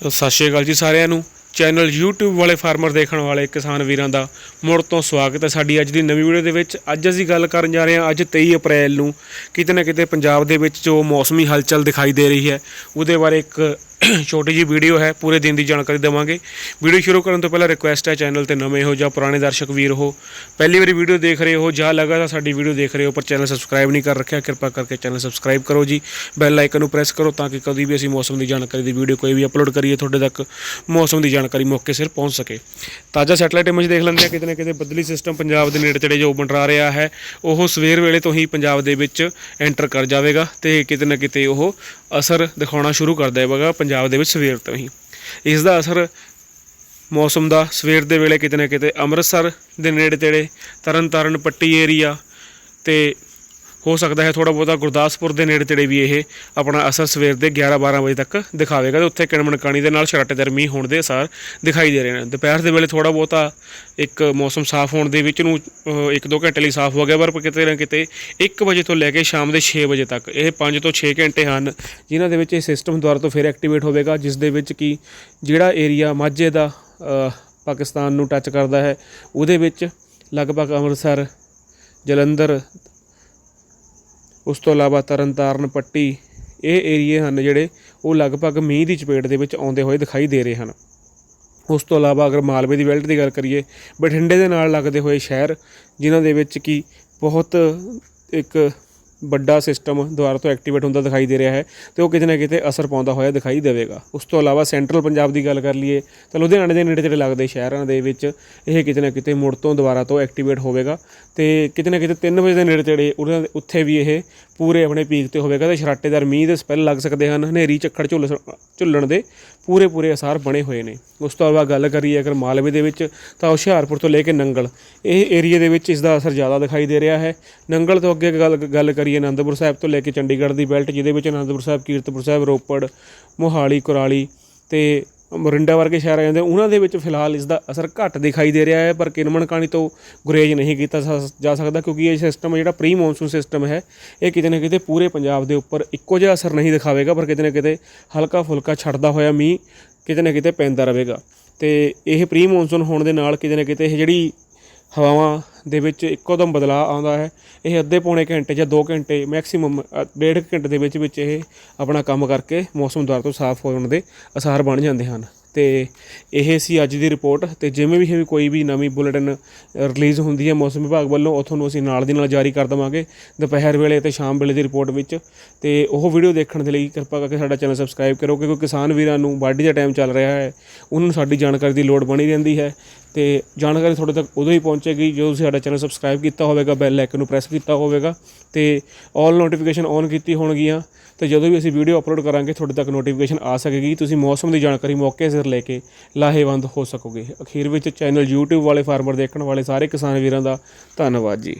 ਸਤਿ ਸ਼੍ਰੀ ਅਕਾਲ ਜੀ ਸਾਰਿਆਂ ਨੂੰ। ਚੈਨਲ YouTube ਵਾਲੇ ਫਾਰਮਰ ਦੇਖਣ ਵਾਲੇ ਕਿਸਾਨ ਵੀਰਾਂ ਦਾ ਮੁੜ ਤੋਂ ਸਵਾਗਤ ਹੈ ਸਾਡੀ ਅੱਜ ਦੀ ਨਵੀਂ ਵੀਡੀਓ ਦੇ ਵਿੱਚ। ਅੱਜ ਅਸੀਂ ਗੱਲ ਕਰਨ ਜਾ ਰਹੇ ਹਾਂ ਅੱਜ 23 ਅਪ੍ਰੈਲ ਨੂੰ। ਕਿਤੇ ਨਾ ਕਿਤੇ ਪੰਜਾਬ ਦੇ ਵਿੱਚ ਜੋ ਮੌਸਮੀ ਹਲਚਲ ਦਿਖਾਈ ਦੇ ਰਹੀ ਹੈ, ਉਹਦੇ ਬਾਰੇ ਇੱਕ ਛੋਟੀ ਜੀ ਵੀਡੀਓ ਹੈ, ਪੂਰੇ ਦਿਨ ਦੀ ਜਾਣਕਾਰੀ ਦੇਵਾਂਗੇ। ਵੀਡੀਓ ਸ਼ੁਰੂ ਕਰਨ ਤੋਂ ਪਹਿਲਾਂ ਰਿਕੁਐਸਟ ਹੈ ਚੈਨਲ ਤੇ ਨਵੇਂ ਹੋ ਜਾਂ ਪੁਰਾਣੇ ਦਰਸ਼ਕ ਵੀਰ ਹੋ। ਪਹਿਲੀ ਵਾਰੀ ਵੀਡੀਓ ਦੇਖ ਰਹੇ ਹੋ, ਜਾਂ ਲਗਾਤਾਰ ਸਾਡੀ ਵੀਡੀਓ ਦੇਖ ਰਹੇ ਹੋ, ਪਰ ਚੈਨਲ ਸਬਸਕ੍ਰਾਈਬ ਨਹੀਂ ਕਰ ਰੱਖਿਆ, ਕਿਰਪਾ ਕਰਕੇ ਚੈਨਲ ਸਬਸਕ੍ਰਾਈਬ ਕਰੋ ਜੀ। ਬੈਲ ਆਈਕਨ ਨੂੰ ਪ੍ਰੈਸ ਕਰੋ ਤਾਂ ਕਿ ਕਦੀ ਵੀ ਅਸੀਂ ਮੌਸਮ ਦੀ ਜਾਣਕਾਰੀ ਦੀ ਵੀਡੀਓ ਕੋਈ ਵੀ ਅਪਲੋਡ ਕਰੀਏ, ਤੁਹਾਡੇ ਤੱਕ ਮੌਸਮ ਦੀ ਜਾਣਕਾਰੀ ਮੌਕੇ ਸਿਰ ਪਹੁੰਚ ਸਕੇ। ਤਾਜ਼ਾ ਸੈਟਲਾਈਟ ਇਮੇਜ ਦੇਖ ਲੈਂਦੇ ਆ ਕਿਤੇ ਨਾ ਕਿਤੇ ਬਦਲੀ ਸਿਸਟਮ ਪੰਜਾਬ ਦੇ ਨੇੜੇ ਤੇੜੇ ਜੋ ਬਣਰਾ ਰਿਹਾ ਹੈ, ਉਹ ਸਵੇਰ ਵੇਲੇ ਤੋਂ ਹੀ ਪੰਜਾਬ ਦੇ ਵਿੱਚ ਐਂਟਰ ਕਰ ਜਾਵੇਗਾ ਤੇ ਕਿਤੇ ਨਾ ਕਿਤੇ ਉਹ ਅਸਰ ਦਿਖਾਉਣਾ ਸ਼ੁਰੂ ਕਰ ਦੇਵੇਗਾ। ਪੰਜਾਬ ਦੇ ਵਿੱਚ ਸਵੇਰ ਤੋਂ ਹੀ। ਇਸ ਦਾ ਅਸਰ ਮੌਸਮ ਦਾ ਸਵੇਰ ਦੇ ਵੇਲੇ ਕਿਤੇ ਨਾ ਕਿਤੇ ਅੰਮ੍ਰਿਤਸਰ ਦੇ ਨੇੜੇ ਤੇੜੇ ਤਰਨਤਾਰਨ, ਪੱਟੀ ਏਰੀਆ ਤੇ ਹੋ ਸਕਦਾ ਹੈ ਥੋੜਾ ਬਹੁਤਾ ਗੁਰਦਾਸਪੁਰ ਦੇ ਨੇੜੇ ਤੇੜੇ ਵੀ ਇਹ ਆਪਣਾ ਅਸਰ ਸਵੇਰ ਦੇ 11-12 ਵਜੇ ਤੱਕ ਦਿਖਾਵੇਗਾ ਤੇ ਉੱਥੇ ਕਿਣਮਣਕਾਣੀ ਦੇ ਨਾਲ ਛਰਾਟੇਦਾਰ ਮੀਂਹ ਹੋਣ ਦੇ ਅਸਾਰ ਦਿਖਾਈ ਦੇ ਰਹੇ ਨੇ। ਦੁਪਹਿਰ ਦੇ ਵੇਲੇ ਥੋੜਾ ਬਹੁਤਾ ਇੱਕ ਮੌਸਮ ਸਾਫ਼ ਹੋਣ ਦੇ ਵਿੱਚ ਨੂੰ 1-2 ਘੰਟੇ ਲਈ ਸਾਫ਼ ਹੋ ਗਿਆ, ਪਰ ਕਿਤੇ ਨਾ ਕਿਤੇ 1 ਵਜੇ ਤੋਂ ਲੈ ਕੇ ਸ਼ਾਮ ਦੇ 6 ਵਜੇ ਤੱਕ ਇਹ 5 ਤੋਂ 6 ਘੰਟੇ ਹਨ ਜਿਨ੍ਹਾਂ ਦੇ ਵਿੱਚ ਇਹ ਸਿਸਟਮ ਦੁਬਾਰਾ ਤੋਂ ਫਿਰ ਐਕਟੀਵੇਟ ਹੋਵੇਗਾ, ਜਿਸ ਦੇ ਵਿੱਚ ਕੀ ਜਿਹੜਾ ਏਰੀਆ ਮਾਝੇ ਦਾ ਪਾਕਿਸਤਾਨ ਨੂੰ ਟੱਚ ਕਰਦਾ ਹੈ, ਉਹਦੇ ਵਿੱਚ ਲਗਭਗ ਅੰਮ੍ਰਿਤਸਰ, ਜਲੰਧਰ ਉਸ ਤੋਂ ਇਲਾਵਾ ਤਰਨਤਾਰਨ ਪੱਟੀ, ਇਹ ਏਰੀਏ ਹਨ ਜਿਹੜੇ ਉਹ ਲਗਭਗ ਮੀਂਹ ਦੀ ਚਪੇਟ ਦੇ ਵਿੱਚ ਆਉਂਦੇ ਹੋਏ ਦਿਖਾਈ ਦੇ ਰਹੇ ਹਨ। ਉਸ ਤੋਂ ਇਲਾਵਾ ਅਗਰ ਮਾਲਵੇ ਦੀ ਬੈਲਟ ਦੀ ਗੱਲ ਕਰੀਏ, ਬਠਿੰਡੇ ਦੇ ਨਾਲ ਲੱਗਦੇ ਹੋਏ ਸ਼ਹਿਰ, ਜਿਨ੍ਹਾਂ ਦੇ ਵਿੱਚ ਕੀ ਬਹੁਤ ਇੱਕ ਵੱਡਾ ਸਿਸਟਮ ਦੁਬਾਰਾ ਤੋਂ ਐਕਟੀਵੇਟ ਹੁੰਦਾ ਦਿਖਾਈ ਦੇ ਰਿਹਾ ਹੈ ਤੇ ਉਹ ਕਿਤੇ ਨਾ ਕਿਤੇ ਅਸਰ ਪਾਉਂਦਾ ਹੋਇਆ ਦਿਖਾਈ ਦੇਵੇਗਾ। ਉਸ ਤੋਂ ਇਲਾਵਾ ਸੈਂਟਰਲ ਪੰਜਾਬ ਦੀ ਗੱਲ ਕਰ ਲਈਏ ਤਾਂ ਲੁਧਿਆਣੇ ਦੇ ਨੇੜੇ ਤੇੜੇ ਲੱਗਦੇ ਸ਼ਹਿਰਾਂ ਦੇ ਵਿੱਚ ਇਹ ਕਿਤੇ ਨਾ ਕਿਤੇ ਮੁੜ ਤੋਂ ਦੁਬਾਰਾ ਤੋਂ ਐਕਟੀਵੇਟ ਹੋਵੇਗਾ ਤੇ ਕਿਤੇ ਨਾ ਕਿਤੇ 3 ਵਜੇ ਦੇ ਨੇੜੇ ਤੇੜੇ ਉਹਨਾਂ ਉੱਥੇ ਵੀ ਇਹ ਪੂਰੇ ਆਪਣੇ ਪੀਕ ਤੇ ਹੋਵੇਗਾ ਤੇ ਸ਼ਰਾਟੇਦਾਰ ਮੀਂਹ ਦੇ ਸਪੈਲ ਲੱਗ ਸਕਦੇ ਹਨ, ਹਨੇਰੀ, ਝੱਖੜ, ਝੁੱਲ ਝੁੱਲਣ ਦੇ ਪੂਰੇ ਪੂਰੇ ਅਸਾਰ ਬਣੇ ਹੋਏ ਨੇ। ਉਸ ਤੋਂ ਇਲਾਵਾ ਗੱਲ ਕਰੀਏ ਅਗਰ ਮਾਲਵੇ ਦੇ ਵਿੱਚ, ਤਾਂ ਹੁਸ਼ਿਆਰਪੁਰ ਤੋਂ ਲੈ ਕੇ ਨੰਗਲ, ਇਹ ਏਰੀਆ ਦੇ ਵਿੱਚ ਇਸ ਦਾ ਅਸਰ ਜ਼ਿਆਦਾ ਦਿਖਾਈ ਦੇ ਰਿਹਾ ਹੈ। ਨੰਗਲ ਤੋਂ ਅੱਗੇ ਗੱਲ ਗੱਲ ਕਰੀਏ ਅਨੰਦਪੁਰ ਸਾਹਿਬ ਤੋਂ ਲੈ ਕੇ ਚੰਡੀਗੜ੍ਹ ਦੀ ਬੈਲਟ, ਜਿਹਦੇ ਵਿੱਚ ਅਨੰਦਪੁਰ ਸਾਹਿਬ, ਕੀਰਤਪੁਰ ਸਾਹਿਬ, ਰੋਪੜ, ਮੋਹਾਲੀ, ਕੁਰਾਲੀ ਤੇ ਮੋਰਿੰਡਾ ਵਰਗੇ ਸ਼ਹਿਰ ਆ ਜਾਂਦੇ, ਉਹਨਾਂ ਦੇ ਵਿੱਚ ਫਿਲਹਾਲ ਇਸ ਦਾ ਅਸਰ ਘੱਟ ਦਿਖਾਈ ਦੇ ਰਿਹਾ ਹੈ, ਪਰ ਕਿਨਮਨ ਕਾਣੀ ਤੋਂ ਗੁਰੇਜ ਨਹੀਂ ਕੀਤਾ ਜਾ ਸਕਦਾ, ਕਿਉਂਕਿ ਇਹ ਸਿਸਟਮ ਜਿਹੜਾ ਪ੍ਰੀ ਮੌਨਸੂਨ ਸਿਸਟਮ ਹੈ, ਇਹ ਕਿਤੇ ਨਾ ਕਿਤੇ ਪੂਰੇ ਪੰਜਾਬ ਦੇ ਉੱਪਰ ਇੱਕੋ ਜਿਹਾ ਅਸਰ ਨਹੀਂ ਦਿਖਾਵੇਗਾ, ਪਰ ਕਿਤੇ ਨਾ ਕਿਤੇ ਹਲਕਾ ਫੁਲਕਾ ਛੱਡਦਾ ਹੋਇਆ ਮੀਂਹ ਕਿਤੇ ਨਾ ਕਿਤੇ ਪੈਂਦਾ ਰਹੇਗਾ। ਤੇ ਇਹ ਪ੍ਰੀ ਮੌਨਸੂਨ ਹੋਣ ਦੇ ਨਾਲ ਕਿਤੇ ਨਾ ਕਿਤੇ ਇਹ ਜਿਹੜੀ ਹਵਾਵਾਂ ਦੇ ਵਿੱਚ ਇੱਕੋ ਦਮ ਬਦਲਾਅ ਆਉਂਦਾ ਹੈ। ਇਹ ਅੱਧੇ ਪੌਣੇ ਘੰਟੇ ਜਾਂ 2 ਘੰਟੇ ਮੈਕਸਿਮਮ ਡੇਢ ਕੁ ਘੰਟੇ ਦੇ ਵਿੱਚ ਵਿੱਚ ਇਹ ਆਪਣਾ ਕੰਮ ਕਰਕੇ ਮੌਸਮ ਦੁਆਰਾ ਤੋਂ ਸਾਫ਼ ਹੋਣ ਦੇ ਅਸਾਰ ਬਣ ਜਾਂਦੇ ਹਨ। ਤੇ ਇਹ ਸੀ ਅੱਜ ਦੀ ਰਿਪੋਰਟ। ਤੇ ਜਿਵੇਂ ਵੀ ਇਹ ਕੋਈ ਵੀ ਨਵੀਂ ਬੁਲੇਟਿਨ ਰਿਲੀਜ਼ ਹੁੰਦੀ ਹੈ ਮੌਸਮ ਵਿਭਾਗ ਵੱਲੋਂ, ਉਹ ਤੁਹਾਨੂੰ ਅਸੀਂ ਨਾਲ ਦੀ ਨਾਲ ਜਾਰੀ ਕਰ ਦੇਵਾਂਗੇ ਦੁਪਹਿਰ ਵੇਲੇ ਤੇ ਸ਼ਾਮ ਵੇਲੇ ਦੀ ਰਿਪੋਰਟ ਵਿੱਚ। ਤੇ ਉਹ ਵੀਡੀਓ ਦੇਖਣ ਦੇ ਲਈ ਕਿਰਪਾ ਕਰਕੇ ਸਾਡਾ ਚੈਨਲ ਸਬਸਕ੍ਰਾਈਬ ਕਰੋ, ਕਿਉਂਕਿ ਕਿਸਾਨ ਵੀਰਾਂ ਨੂੰ ਵਾਢੀ ਦਾ ਟਾਈਮ ਚੱਲ ਰਿਹਾ ਹੈ। ਉਹਨਾਂ ਨੂੰ ਸਾਡੀ ਜਾਣਕਾਰੀ ਦੀ ਲੋੜ ਬਣੀ ਰਹਿੰਦੀ ਹੈ। ਤੇ ਜਾਣਕਾਰੀ ਤੁਹਾਡੇ ਤੱਕ ਉਦੋਂ ਹੀ ਪਹੁੰਚੇਗੀ ਜਦੋਂ ਤੁਸੀਂ ਸਾਡਾ ਚੈਨਲ ਸਬਸਕ੍ਰਾਈਬ ਕੀਤਾ ਹੋਵੇਗਾ ਬੈਲ ਆਈਕਨ ਨੂੰ ਪ੍ਰੈਸ ਕੀਤਾ ਹੋਵੇਗਾ ਤੇ ਆਲ ਨੋਟੀਫਿਕੇਸ਼ਨ ਔਨ ਕੀਤੀ ਹੋਣਗੀਆਂ। ਤੇ ਜਦੋਂ ਵੀ ਅਸੀਂ ਵੀਡੀਓ ਅਪਲੋਡ ਕਰਾਂਗੇ, ਤੁਹਾਡੇ ਤੱਕ ਨੋਟੀਫਿਕੇਸ਼ਨ ਆ ਸਕੇਗੀ। ਤੁਸੀਂ ਮੌਸਮ ਦੀ ਜਾਣਕਾਰੀ ਮੌਕੇ ਸਿਰ ਲੈ ਕੇ ਲਾਹੇਵੰਦ ਹੋ ਸਕੋਗੇ। ਅਖੀਰ ਵਿੱਚ ਚੈਨਲ YouTube ਵਾਲੇ ਫਾਰਮਰ ਦੇਖਣ ਵਾਲੇ ਸਾਰੇ ਕਿਸਾਨ ਵੀਰਾਂ ਦਾ ਧੰਨਵਾਦ ਜੀ।